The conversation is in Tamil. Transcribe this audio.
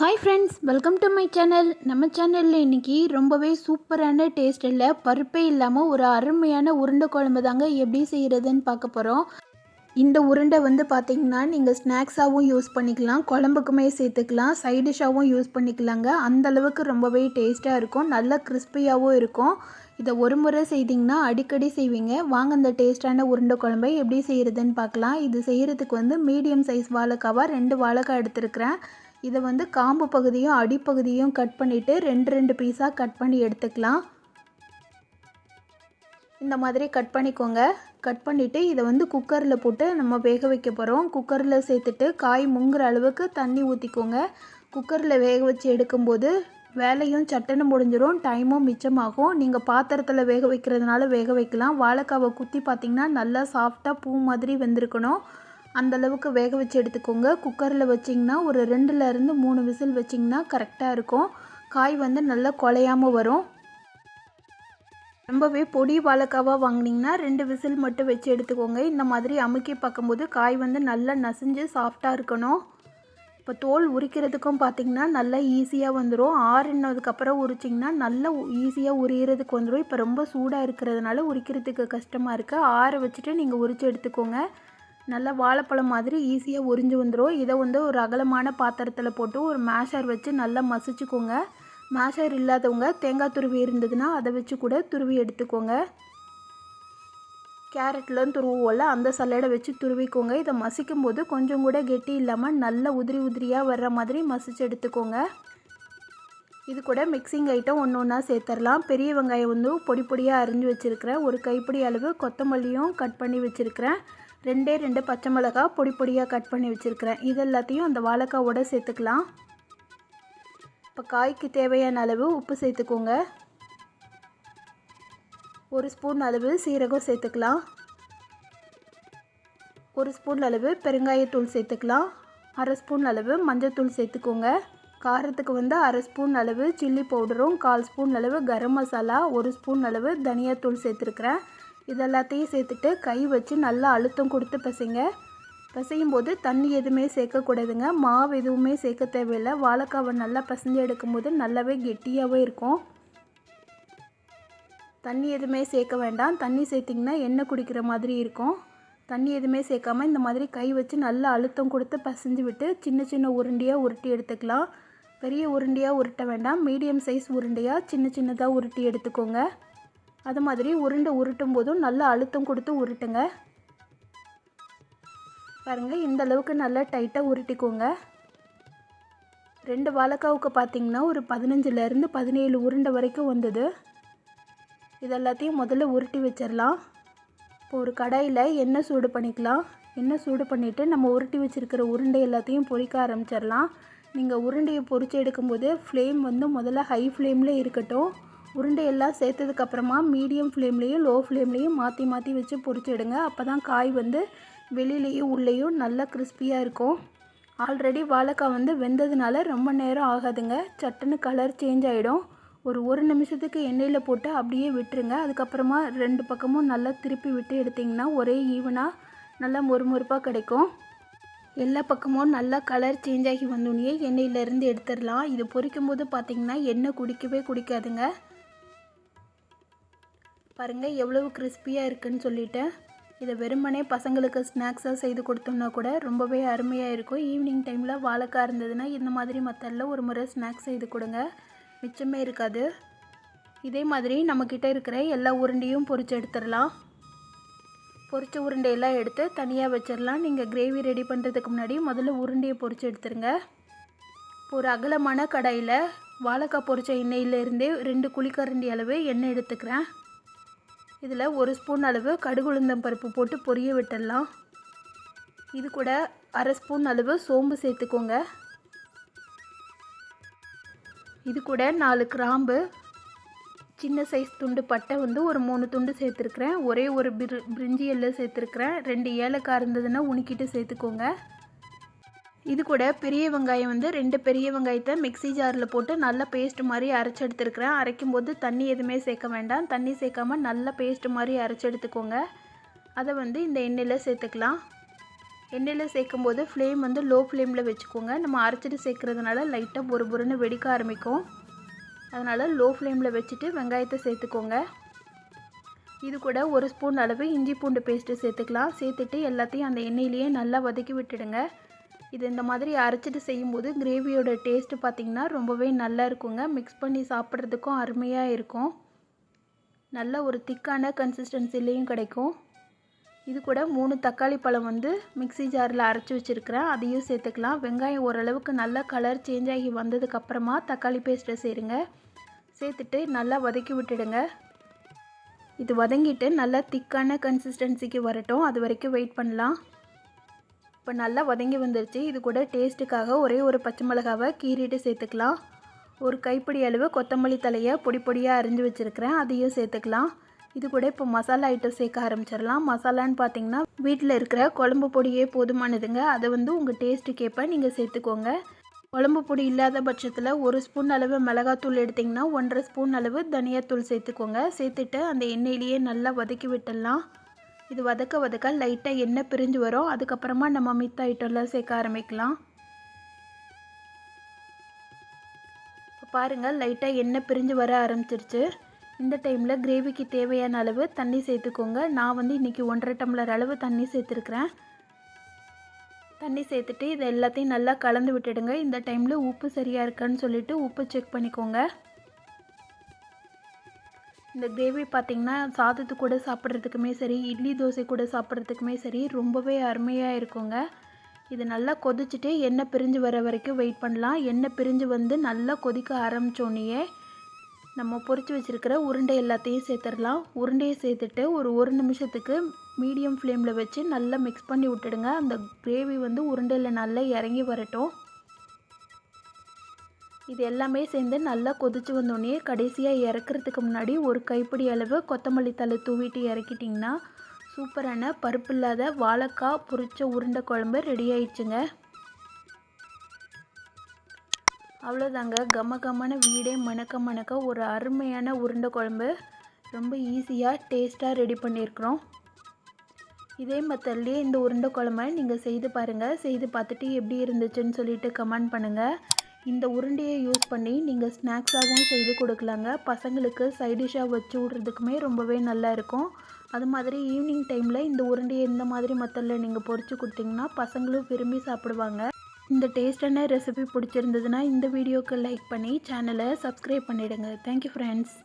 Hi friends welcome to my channel நம்ம சேனலில் இன்றைக்கி ரொம்பவே சூப்பரான டேஸ்ட்டில் பருப்பே இல்லாமல் ஒரு அருமையான உருண்டை குழம்பு தாங்க எப்படி செய்கிறதுன்னு பார்க்க போகிறோம் இந்த உருண்டை வந்து பார்த்திங்கன்னா நீங்கள் ஸ்நாக்ஸாகவும் யூஸ் பண்ணிக்கலாம் குழம்புக்குமே சேர்த்துக்கலாம் சைட் டிஷ்ஷாகவும் யூஸ் பண்ணிக்கலாங்க. அந்த அளவுக்கு ரொம்பவே டேஸ்ட்டாக இருக்கும் நல்லா கிறிஸ்பியாகவும் இருக்கும். இதை ஒரு முறை செய்திங்கன்னா அடிக்கடி செய்வீங்க. வாங்க இந்த டேஸ்ட்டான உருண்டை குழம்பை எப்படி செய்கிறதுன்னு பார்க்கலாம். இது செய்கிறதுக்கு வந்து மீடியம் சைஸ் வாழைக்காவாக ரெண்டு வாழைக்காய் எடுத்துருக்கிறேன். இதை வந்து காம்பு பகுதியும் அடிப்பகுதியும் கட் பண்ணிவிட்டு ரெண்டு ரெண்டு பீஸாக கட் பண்ணி எடுத்துக்கலாம். இந்த மாதிரி கட் பண்ணிக்கோங்க. கட் பண்ணிவிட்டு இதை வந்து குக்கரில் போட்டு நம்ம வேக வைக்க போகிறோம் குக்கரில் சேர்த்துட்டு காய் முங்குற அளவுக்கு தண்ணி ஊற்றிக்கோங்க குக்கரில் வேக வச்சு எடுக்கும்போது வேலையும் சட்டன்னு முடிஞ்சிடும் டைமும் மிச்சமாகும். நீங்கள் பாத்திரத்தில் வேக வைக்கிறதுனால வேக வைக்கலாம். வாழைக்காவை குத்தி பார்த்திங்கன்னா நல்லா சாஃப்டாக பூ மாதிரி வெந்திருக்கணும். அந்த அளவுக்கு வேக வச்சு எடுத்துக்கோங்க. குக்கரில் வச்சிங்கன்னா ஒரு ரெண்டுலேருந்து மூணு விசில் வச்சிங்கன்னா கரெக்டாக இருக்கும். காய் வந்து நல்லா குலையாமல் வரும். ரொம்பவே பொடி வாழைக்காவாக வாங்கினீங்கன்னா ரெண்டு விசில் மட்டும் வச்சு எடுத்துக்கோங்க. இந்த மாதிரி அமுக்கி பார்க்கும்போது காய் வந்து நல்லா நசிஞ்சு சாஃப்டாக இருக்கணும். இப்போ தோல் உரிக்கிறதுக்கும் பார்த்திங்கன்னா நல்லா ஈஸியாக வந்துடும் ஆறுனதுக்கப்புறம் உரிச்சிங்கன்னா நல்லா ஈஸியாக உரியறதுக்கு வந்துடும் இப்போ ரொம்ப சூடாக இருக்கிறதுனால உரிக்கிறதுக்கு கஷ்டமாக இருக்குது ஆற வச்சுட்டு நீங்கள் உரித்து எடுத்துக்கோங்க. நல்லா வாழைப்பழம் மாதிரி ஈஸியாக உறிஞ்சு வந்துடும் இதை வந்து ஒரு அகலமான பாத்திரத்தில் போட்டு ஒரு மேஷர் வச்சு நல்லா மசிச்சுக்கோங்க. மேஷர் இல்லாதவங்க தேங்காய் துருவி இருந்ததுன்னா அதை வச்சு கூட துருவி எடுத்துக்கோங்க. கேரட்லாம் துருவோம்ல அந்த சல்லடை வச்சு துருவிக்கோங்க. இதை மசிக்கும் போது கொஞ்சம் கூட கெட்டி இல்லாமல் நல்ல உதிரி உதிரியாக வர்ற மாதிரி மசிச்சு எடுத்துக்கோங்க. இது கூட மிக்சிங் ஐட்டம் ஒன்று ஒன்றா சேர்த்துடலாம் பெரிய வெங்காயம் வந்து பொடி பொடியாக அரிஞ்சு வச்சுருக்கிறேன். ஒரு கைப்பிடி அளவு கொத்தமல்லியும் கட் பண்ணி வச்சுருக்கிறேன். ரெண்டே ரெண்டு பச்சை மிளகா பொடி பொடியாக கட் பண்ணி வச்சுருக்கிறேன். இது எல்லாத்தையும் அந்த வாழைக்காவோட சேர்த்துக்கலாம். இப்போ காய்க்கு தேவையான அளவு உப்பு சேர்த்துக்கோங்க. ஒரு ஸ்பூன் அளவு சீரகம் சேர்த்துக்கலாம். ஒரு ஸ்பூன் அளவு பெருங்காயத்தூள் சேர்த்துக்கலாம். அரை ஸ்பூன் அளவு மஞ்சத்தூள் சேர்த்துக்கோங்க. காரத்துக்கு வந்து அரை ஸ்பூன் அளவு சில்லி பவுடரும் கால் ஸ்பூன் அளவு கரம் மசாலா ஒரு ஸ்பூன் அளவு தனியாத்தூள் சேர்த்துருக்குறேன். இது எல்லாத்தையும் சேர்த்துட்டு கை வச்சு நல்லா அழுத்தம் கொடுத்து பசைங்க. பசையும் போது தண்ணி எதுவுமே சேர்க்கக்கூடாதுங்க. மாவு எதுவுமே சேர்க்க தேவையில்லை. வாழைக்காவை நல்லா பசைஞ்சு எடுக்கும்போது நல்லாவே கெட்டியாகவே இருக்கும். தண்ணி எதுவுமே சேர்க்க வேண்டாம். தண்ணி சேர்த்திங்கன்னா எண்ணெய் குடிக்கிற மாதிரி இருக்கும். தண்ணி எதுவுமே சேர்க்காமல் இந்த மாதிரி கை வச்சு நல்லா அழுத்தம் கொடுத்து பசைஞ்சு விட்டு சின்ன சின்ன உருண்டையாக உருட்டி எடுத்துக்கலாம். பெரிய உருண்டையாக உருட்ட வேண்டாம். மீடியம் சைஸ் உருண்டையாக சின்ன சின்னதாக உருட்டி எடுத்துக்கோங்க. அது மாதிரி உருண்டை உருட்டும் போதும் நல்லா அழுத்தம் கொடுத்து உருட்டுங்க. பாருங்கள் இந்த அளவுக்கு நல்லா டைட்டாக உருட்டிக்கோங்க. ரெண்டு வாழைக்காவுக்கு பார்த்திங்கன்னா ஒரு பதினஞ்சுலேருந்து பதினேழு உருண்டை வரைக்கும் வந்தது. இது எல்லாத்தையும் முதல்ல உருட்டி வச்சிடலாம் இப்போ ஒரு கடாயில் எண்ணெய் சூடு பண்ணிக்கலாம். எண்ணெய் சூடு பண்ணிவிட்டு நம்ம உருட்டி வச்சுருக்கிற உருண்டை எல்லாத்தையும் பொறிக்க ஆரம்பிச்சிடலாம் நீங்கள் உருண்டையை பொறிச்சு எடுக்கும்போது ஃப்ளேம் வந்து முதல்ல ஹை ஃப்ளேமில் இருக்கட்டும். உருண்டையெல்லாம் சேர்த்ததுக்கப்புறமா மீடியம் ஃப்ளேம்லேயும் லோ ஃப்ளேம்லேயும் மாற்றி மாற்றி வச்சு பொரிச்சிடுங்க அப்போ தான் காய் வந்து வெளியிலையும் உள்ளேயும் நல்லா கிறிஸ்பியாக இருக்கும். ஆல்ரெடி வாழைக்காய் வந்து வெந்ததுனால ரொம்ப நேரம் ஆகாதுங்க. சட்டுன்னு கலர் சேஞ்ச் ஆகிடும் ஒரு ஒரு நிமிஷத்துக்கு எண்ணெயில் போட்டு அப்படியே விட்டுருங்க. அதுக்கப்புறமா ரெண்டு பக்கமும் நல்லா திருப்பி விட்டு எடுத்திங்கன்னா ஒரே ஈவனாக நல்லா மொறுமொறுப்பாக கிடைக்கும். எல்லா பக்கமும் நல்லா கலர் சேஞ்ச் ஆகி வந்தோடனே எண்ணெயிலேருந்து எடுத்துடலாம். இது பொரிக்கும் போது பார்த்திங்கன்னா எண்ணெய் குடிக்கவே குடிக்காதுங்க. பாருங்கள் எவ்வளவு கிறிஸ்பியாக இருக்குதுன்னு சொல்லிவிட்டு இதை வெறுமனே பசங்களுக்கு ஸ்நாக்ஸாக செய்து கொடுத்தோம்னா கூட ரொம்பவே அருமையாக இருக்கும். ஈவினிங் டைமில் வாழைக்காய் இருந்ததுன்னா இந்த மாதிரி மற்றெல்லாம் ஒரு முறை ஸ்நாக்ஸ் செய்து கொடுங்க. மிச்சமே இருக்காது. இதே மாதிரி நம்மக்கிட்ட இருக்கிற எல்லா உருண்டையும் பொறிச்சு எடுத்துடலாம். பொறிச்ச உருண்டையெல்லாம் எடுத்து தனியாக வச்சிடலாம். நீங்கள் கிரேவி ரெடி பண்ணுறதுக்கு முன்னாடி முதல்ல உருண்டையை பொறிச்சு எடுத்துருங்க. ஒரு அகலமான கடாயில் வாழைக்காய் பொறிச்ச எண்ணெயிலேருந்தே ரெண்டு குழிக்கரண்டி அளவு எண்ணெய் எடுத்துக்கிறேன். இதில் ஒரு ஸ்பூன் அளவு கடுகுளுந்தம் பருப்பு போட்டு பொரிய விட்டுடலாம். இது கூட அரை ஸ்பூன் அளவு சோம்பு சேர்த்துக்கோங்க. இது கூட நாலு கிராம்பு சின்ன சைஸ் துண்டு பட்டை வந்து ஒரு மூணு துண்டு சேர்த்துருக்குறேன். ஒரே ஒரு பிரி பிரிஞ்சி எல்லாம் சேர்த்துருக்குறேன். ரெண்டு ஏலக்காய் இருந்ததுன்னா உணுக்கிட்டு சேர்த்துக்கோங்க. இது கூட பெரிய வெங்காயம் வந்து ரெண்டு பெரிய வெங்காயத்தை மிக்சி ஜாரில் போட்டு நல்லா பேஸ்ட் மாதிரி அரைச்சி எடுத்துருக்கிறேன். அரைக்கும் போது தண்ணி எதுவுமே சேர்க்க வேண்டாம். தண்ணி சேர்க்காமல் நல்லா பேஸ்ட் மாதிரி அரைச்சி எடுத்துக்கோங்க. அதை வந்து இந்த எண்ணெயில் சேர்த்துக்கலாம். எண்ணெயில் சேர்க்கும் போது ஃப்ளேம் வந்து லோ ஃப்ளேமில் வச்சுக்கோங்க. நம்ம அரைச்சிட்டு சேர்க்குறதுனால லைட்டாக பொறு பொறுன்னு வெடிக்க ஆரம்பிக்கும். அதனால் லோ ஃப்ளேமில் வச்சுட்டு வெங்காயத்தை சேர்த்துக்கோங்க. இது கூட ஒரு ஸ்பூன் அளவு இஞ்சி பூண்டு பேஸ்ட்டு சேர்த்துக்கலாம். சேர்த்துட்டு எல்லாத்தையும் அந்த எண்ணெயிலேயே நல்லா வதக்கி விட்டுடுங்க. இது இந்த மாதிரி அரைச்சிட்டு செய்யும்போது கிரேவியோட டேஸ்ட்டு பார்த்திங்கன்னா ரொம்பவே நல்லா இருக்குங்க. மிக்ஸ் பண்ணி சாப்பிட்றதுக்கும் அருமையாக இருக்கும். நல்ல ஒரு திக்கான கன்சிஸ்டன்சிலையும் கிடைக்கும். இது கூட மூணு தக்காளி பழம் வந்து மிக்சி ஜாரில் அரைச்சி வச்சுருக்கிறேன். அதையும் சேர்த்துக்கலாம். வெங்காயம் ஓரளவுக்கு நல்லா கலர் சேஞ்ச் ஆகி வந்ததுக்கப்புறமா தக்காளி பேஸ்ட்டை சேருங்க. சேர்த்துட்டு நல்லா வதக்கி விட்டுடுங்க. இது வதங்கிட்டு நல்லா திக்கான கன்சிஸ்டன்சிக்கு வரட்டும். அது வரைக்கும் வெயிட் பண்ணலாம். இப்போ நல்லா வதங்கி வந்துருச்சு. இது கூட டேஸ்ட்டுக்காக ஒரே ஒரு பச்சை மிளகாவை கீறிட்டு சேர்த்துக்கலாம். ஒரு கைப்பிடி அளவு கொத்தமல்லி தலையை பொடி பொடியாக அரிஞ்சு வச்சுருக்கிறேன். அதையும் சேர்த்துக்கலாம். இது கூட இப்போ மசாலா ஐட்டம் சேர்க்க ஆரம்பிச்சிடலாம். மசாலான்னு பார்த்தீங்கன்னா வீட்டில் இருக்கிற குழம்பு பொடியே போதுமானதுங்க. அதை வந்து உங்கள் டேஸ்ட்டுக்கு ஏற்ப நீங்கள் சேர்த்துக்கோங்க. குழம்பு பொடி இல்லாத பட்சத்தில் ஒரு ஸ்பூன் அளவு மிளகாத்தூள் எடுத்திங்கன்னா ஒன்றரை ஸ்பூன் அளவு தனியாத்தூள் சேர்த்துக்கோங்க. சேர்த்துட்டு அந்த எண்ணெயிலேயே நல்லா வதக்கி விட்டுடலாம். இது வதக்க வதக்க லைட்டாக எண்ணெய் பிரிஞ்சு வரும். அதுக்கப்புறமா நம்ம மித்த ஐட்டம்லாம் சேர்க்க ஆரம்பிக்கலாம். இப்போ பாருங்கள் லைட்டாக எண்ணெய் பிரிஞ்சு வர ஆரம்பிச்சிருச்சு. இந்த டைமில் கிரேவிக்கு தேவையான அளவு தண்ணி சேர்த்துக்கோங்க. நான் வந்து இன்றைக்கி ஒன்றரை டம்ளர் அளவு தண்ணி சேர்த்துருக்குறேன். தண்ணி சேர்த்துட்டு இது எல்லாத்தையும் நல்லா கலந்து விட்டுடுங்க. இந்த டைமில் உப்பு சரியாக இருக்கான்னு சொல்லிவிட்டு உப்பு செக் பண்ணிக்கோங்க. இந்த கிரேவி பார்த்திங்கன்னா சாதத்து கூட சாப்பிட்றதுக்குமே சரி இட்லி தோசை கூட சாப்பிட்றதுக்குமே சரி ரொம்பவே அருமையாக இருக்குங்க. இது நல்லா கொதிச்சுட்டு எண்ணெய் பிரிஞ்சு வர வரைக்கும் வெயிட் பண்ணலாம். எண்ணெய் பிரிஞ்சு வந்து நல்லா கொதிக்க ஆரம்பித்தோடனே நம்ம பொறிச்சு வச்சுருக்கிற உருண்டை எல்லாத்தையும் சேர்த்துடலாம். உருண்டையை சேர்த்துட்டு ஒரு ஒரு நிமிஷத்துக்கு மீடியம் ஃப்ளேமில் வச்சு நல்லா மிக்ஸ் பண்ணி விட்டுடுங்க. அந்த கிரேவி வந்து உருண்டையில் நல்லா இறங்கி வரட்டும். இது எல்லாமே சேர்ந்து நல்லா கொதிச்சு வந்தோடனே கடைசியாக இறக்குறதுக்கு முன்னாடி ஒரு கைப்பிடி அளவு கொத்தமல்லி தலை தூவிட்டு இறக்கிட்டிங்கன்னா சூப்பரான பருப்பு இல்லாத வாழைக்காய் பொரிச்ச உருண்டை குழம்பு ரெடி ஆயிடுச்சுங்க. அவ்வளோதாங்க. கம கமான வீடே மணக்க மணக்க ஒரு அருமையான உருண்டை குழம்பு. ரொம்ப ஈஸியாக டேஸ்ட்டாக ரெடி பண்ணியிருக்கிறோம். இதே மெத்தட்லேயே இந்த உருண்டை குழம்பை நீங்கள் செய்து பாருங்கள் செய்து பார்த்துட்டு எப்படி இருந்துச்சுன்னு சொல்லிட்டு கமெண்ட் பண்ணுங்கள் இந்த உருண்டையை யூஸ் பண்ணி நீங்கள் ஸ்நாக்ஸாகவும் செய்து கொடுக்கலாங்க. பசங்களுக்கு சைடிஷாக வச்சு விட்றதுக்குமே ரொம்பவே நல்லா இருக்கும். அது மாதிரி ஈவினிங் டைமில் இந்த உருண்டையை இந்த மாதிரி மத்தலில் நீங்கள் பொறிச்சு கொடுத்தீங்கன்னா பசங்களும் விரும்பி சாப்பிடுவாங்க. இந்த டேஸ்டான ரெசிபி பிடிச்சிருந்ததுன்னா இந்த வீடியோக்கு லைக் பண்ணி சேனலை சப்ஸ்கிரைப் பண்ணிவிடுங்க தேங்க்யூ ஃப்ரெண்ட்ஸ்